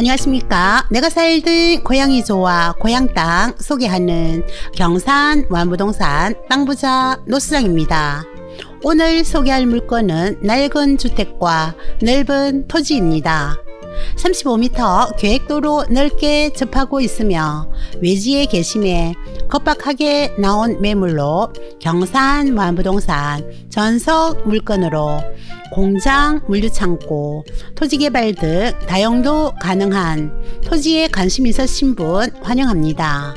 안녕하십니까. 내가 살던 고향이 좋아 고향 땅 소개하는 경산 완부동산 땅부자 노수장입니다. 오늘 소개할 물건은 낡은 주택과 넓은 토지입니다. 35m 계획도로 넓게 접하고 있으며 외지에 계심에 겁박하게 나온 매물로 경산 완부동산 전석 물건으로 공장, 물류창고, 토지개발 등 다용도 가능한 토지에 관심 있으신 분 환영합니다.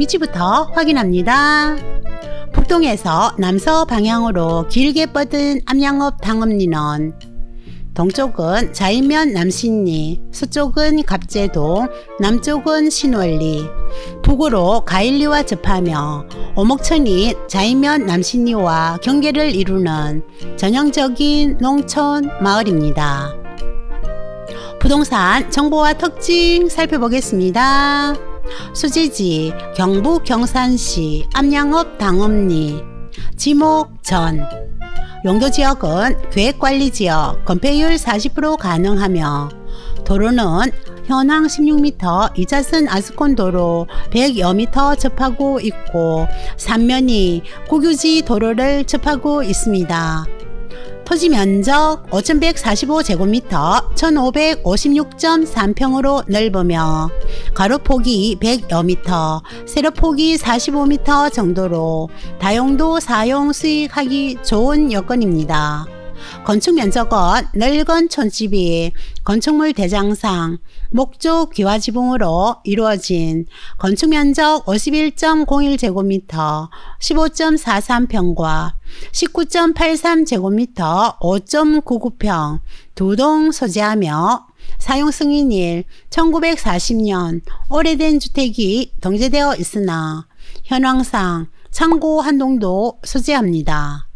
위치부터 확인합니다. 북동에서 남서 방향으로 길게 뻗은 암양업 당업리는 동쪽은 자이면 남신리, 서쪽은 갑제동, 남쪽은 신월리, 북으로 가일리와 접하며 오목천이 자이면 남신리와 경계를 이루는 전형적인 농촌 마을입니다. 부동산 정보와 특징 살펴보겠습니다. 수지지 경북 경산시 암양업 당업리 지목 전 용도 지역은 계획관리 지역 건폐율 40% 가능하며 도로는 현황 16m 2차선 아스콘 도로 100여 미터 접하고 있고 삼면이 국유지 도로를 접하고 있습니다. 토지 면적 5,145제곱미터 1,556.3평으로 넓으며 가로폭이 100여 미터, 세로폭이 45미터 정도로 다용도 사용 수익하기 좋은 여건입니다. 건축 면적은 늙은 촌집이 건축물 대장상 목조 기와 지붕으로 이루어진 건축 면적 51.01제곱미터 15.43평과 19.83제곱미터 5.99평 두 동 소재하며 사용 승인일 1940년 오래된 주택이 동제되어 있으나 현황상 창고 한 동도 소재합니다.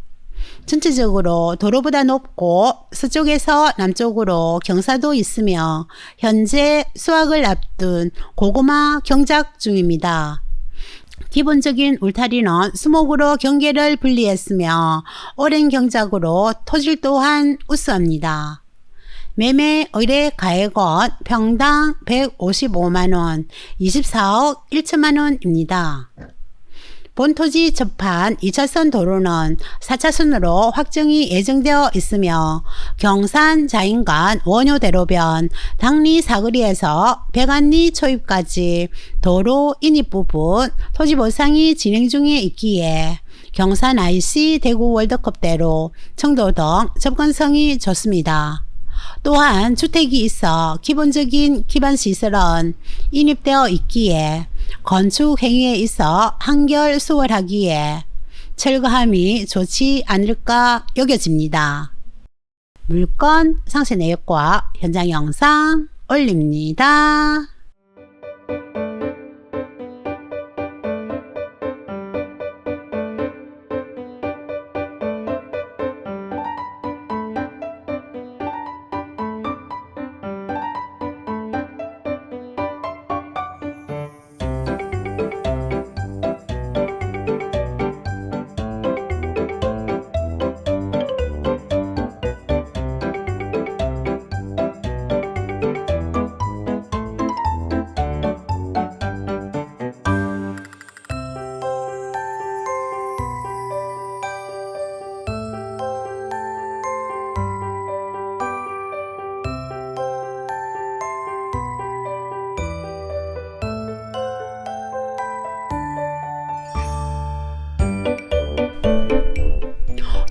전체적으로 도로보다 높고 서쪽에서 남쪽으로 경사도 있으며 현재 수확을 앞둔 고구마 경작 중입니다. 기본적인 울타리는 수목으로 경계를 분리했으며 오랜 경작으로 토질 또한 우수합니다. 매매 의뢰 가액은 평당 155만원, 24억 1천만원입니다. 본토지 접한 2차선 도로는 4차선으로 확정이 예정되어 있으며 경산 자인간 원효대로변 당리 사거리에서 백안리 초입까지 도로 인입 부분 토지 보상이 진행 중에 있기에 경산 IC 대구 월드컵대로 청도 등 접근성이 좋습니다. 또한 주택이 있어 기본적인 기반 시설은 인입되어 있기에 건축 행위에 있어 한결 수월하기에 철거함이 좋지 않을까 여겨집니다. 물건 상세 내역과 현장 영상 올립니다.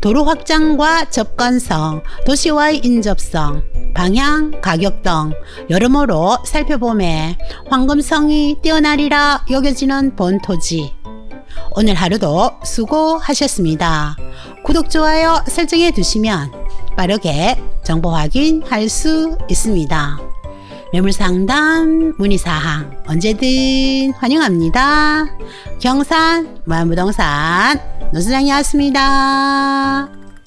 도로 확장과 접근성, 도시와의 인접성, 방향, 가격 등 여러모로 살펴보매 황금성이 뛰어나리라 여겨지는 본토지. 오늘 하루도 수고하셨습니다. 구독, 좋아요 설정해 두시면 빠르게 정보 확인할 수 있습니다. 매물 상담, 문의 사항 언제든 환영합니다. 경산 만부동산 노수장이었습니다.